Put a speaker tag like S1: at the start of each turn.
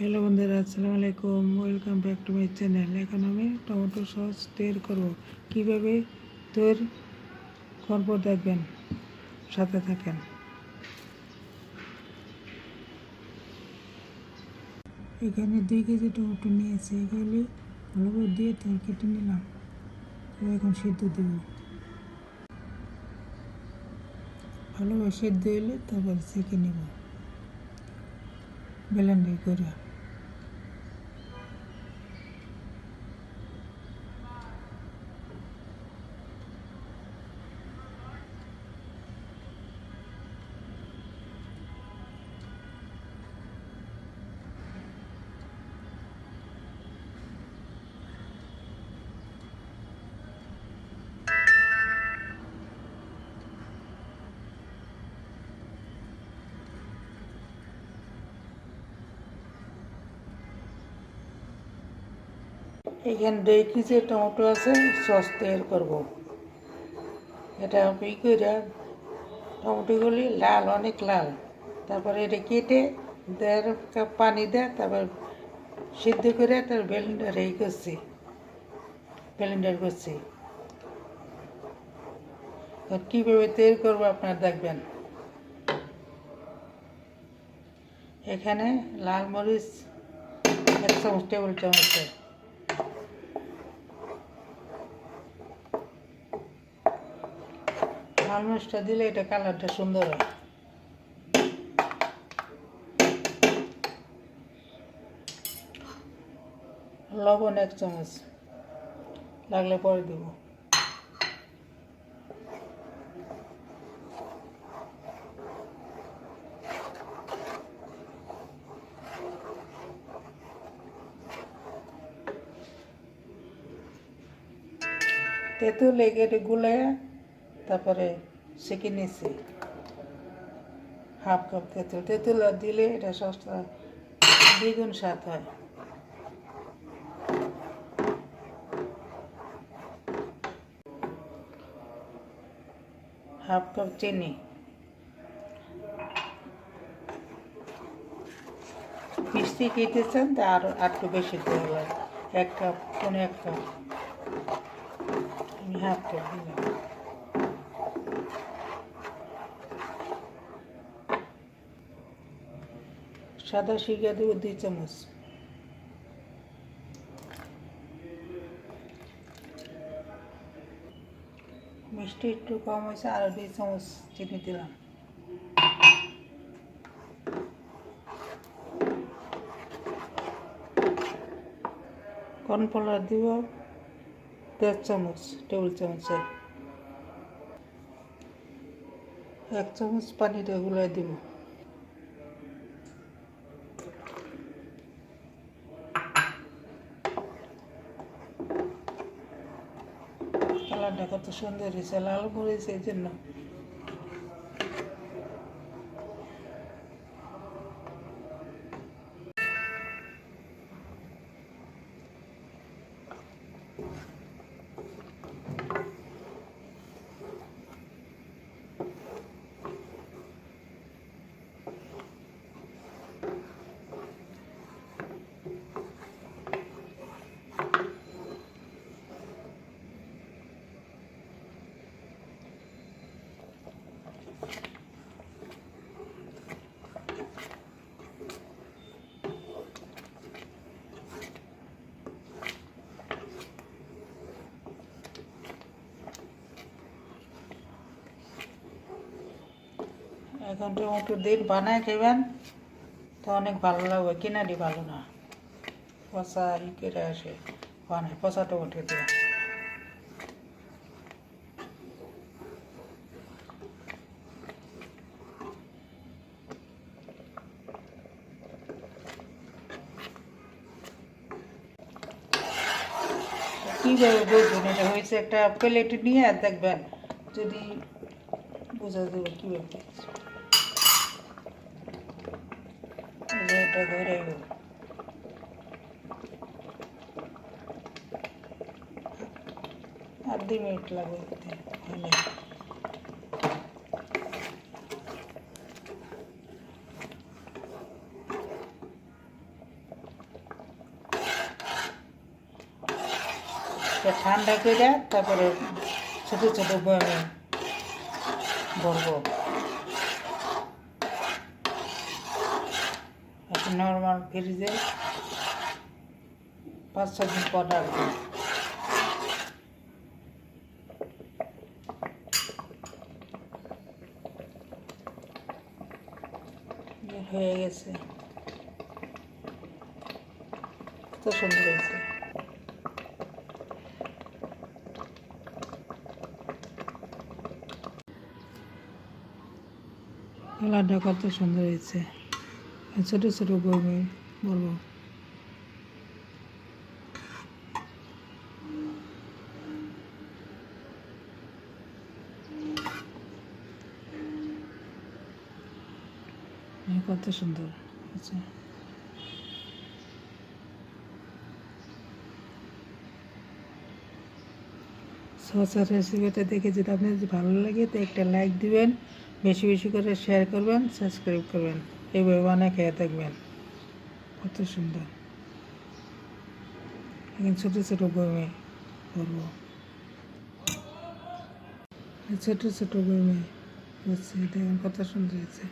S1: Hello বন্ধুরা, আসসালামু আলাইকুম। Welcome back to my channel এখন আমি টমেটো সস তৈরি করব। কীভাবে তৈরি? করব দেখবেন, সাথে থাকেন। এখানে দুই কেজি টমেটো নিয়েছি। এগুলি করে দিয়ে তেল কেটে নিলাম। এখন সিদ্ধ দেব। ভালোভাবে সিদ্ধ হলে তারপর সেঁকে নেব। ব্লেন্ডার করে। এখানে দুই কেজি টমেটো আছে, সস তৈরি করব। এটা ই করে টমেটোগুলি লাল, অনেক লাল। তারপরে এটা কেটে দেড় কাপ পানি দেয় তারপর সিদ্ধ করে তার ব্লেন্ডার এই করছি ব্লেন্ডার করছি। কীভাবে তৈরি করব আপনারা দেখবেন। এখানে লাল মরিচ, এক চামচ টেবিল চামচের লাল দিলে এটা কালারটা সুন্দর হয়। লবণ এক চামচ। লাগলে পরে দেব। তেঁতুল এগেটে গুলে তারপরে সেঁকে নিয়েছি হাফ কাপ তেঁতুল তেঁতুল দিলে এটা সস্তা। দ্বিগুণ স্বাদ হয়। হাফ কাপ চিনি। মিষ্টি চান তা আরও একটু বেশি দেওয়া লাগে। এক কাপ কোনো এক কাপ। আমি হাফ কাপ দিলাম। সাদা শিকা দেবো দুই চামচ। মিষ্টি একটু কম হয়েছে আরও দুই চামচ চিনি দিলাম। কর্নফ্লাওয়ার দিব দেড় চামচ, টেবিল চামচের এক চামচ পানিটা গুলাই দিব কালারটা কত সুন্দর হয়েছে লাল করেছে এই জন্য। এখন টমেটো দিন বানায় খেবেন তো অনেক ভালো লাগবে, কিনারি ভালো না। পচা ই করে আসে, বানায় পচা টমেটো দিয়ে। কীভাবে বুঝবেন, এটা হয়েছে একটা প্লেট নিয়ে দেখবেন। যদি বোঝা যাবে কীভাবে। এটা ধরে আর ঠান্ডা করে তারপরে ছোট ছোট বয়ামে ভরবো নর্মাল ফ্রিজে পাঁচ ছ দিন পর রাখব হয়ে গেছে। কত সুন্দর হয়েছে। কালারটা কত সুন্দর হয়েছে। আর ছোট ছোট বলব। বলব কত সুন্দর আচ্ছা সসার রেসিপিটা দেখে যদি আপনার ভালো লাগে, তো একটা লাইক দিবেন, বেশি বেশি করে শেয়ার করবেন, সাবস্ক্রাইব করবেন। এইভাবে বানিয়ে খেয়ে থাকবেন। কত সুন্দর। এখন ছোটো ছোটো বইমে করব ছোটো ছোটো বইমে করছি দেখুন কত সুন্দর হয়েছে।